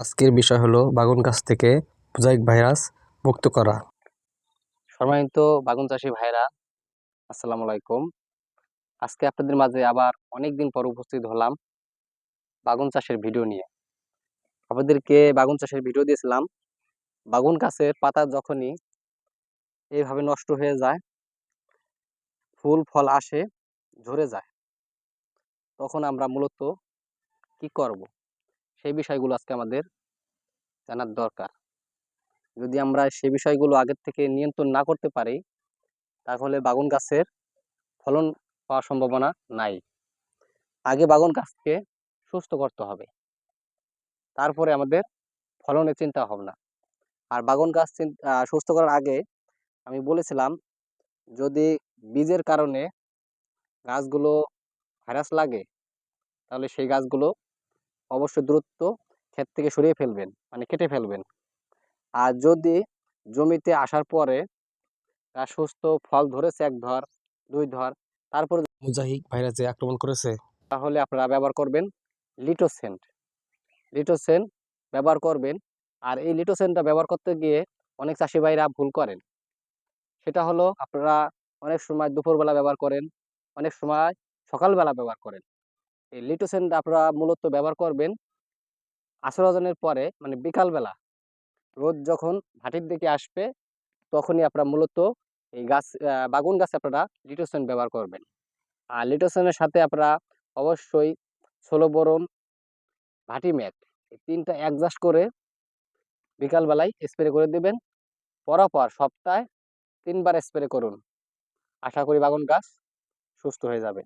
আজকের বিষয় হলো বাগুন গাছ থেকে মোজাইক ভাইরাস মুক্ত করা। সম্মানিত বাগুন চাষি ভাইরা, আসসালামু আলাইকুম। আজকে আপনাদের মাঝে আবার অনেক দিন পর উপস্থিত হলাম বাগুন চাষের ভিডিও নিয়ে। আপনাদেরকে বাগুন চাষের ভিডিও দিয়েছিলাম। বাগুন গাছের পাতা যখনই এইভাবে নষ্ট হয়ে যায়, ফুল, ফল আসে, ঝরে যায়, তখন আমরা মূলত কি করব? সেই বিষয়গুলো আজকে আমাদের জানার দরকার। যদি আমরা সেই বিষয়গুলো আগের থেকে নিয়ন্ত্রণ না করতে পারি, তাহলে বাগুন গাছের ফলন পাওয়ার সম্ভাবনা নাই। আগে বাগুন গাছকে সুস্থ করতে হবে। তারপরে আমাদের ফলনের চিন্তা ভাবনা। আর বাগুন গাছ সুস্থ করার আগে আমি বলেছিলাম, যদি বীজের কারণে গাছগুলো ভাইরাস লাগে, তাহলে সেই গাছগুলো অবশ্যই দূরত্ব ক্ষেত থেকে সরিয়ে ফেলবেন মানে কেটে ফেলবেন। আর যদি জমিতে আসার পরে গাছ সুস্থ ফল ধরেছে এক ধর দুই ধর তারপরে ভাইরাস যে আক্রমণ করেছে। তাহলে আপনারা ব্যবহার করবেন লিটোসেন্ট। লিটোসেন ব্যবহার করবেন। আর এই লিটোসেনটা ব্যবহার করতে গিয়ে অনেক চাষি ভাইরা ভুল করেন। সেটা হলো আপনারা অনেক সময় দুপুরবেলা ব্যবহার করেন অনেক সময় সকালবেলা ব্যবহার করেন। এই লিটোসেনটা আপনারা মূলত ব্যবহার করবেন আসর আজানের পরে মানে বিকালবেলা। রোদ যখন ভাটির দিকে আসবে, তখনই আপনারা মূলত এই গাছ বাগুন গাছে আপনারা লিটোসেন ব্যবহার করবেন। আর লিটোসেনের সাথে আপনারা অবশ্যই ষোলো বরণ ভাটি ম্যাট এই তিনটা অ্যাডজাস্ট করে বিকালবেলায় স্প্রে করে দিবেন। পরপর সপ্তাহে তিনবার স্প্রে করুন। আশা করি বাগুন গাছ সুস্থ হয়ে যাবে।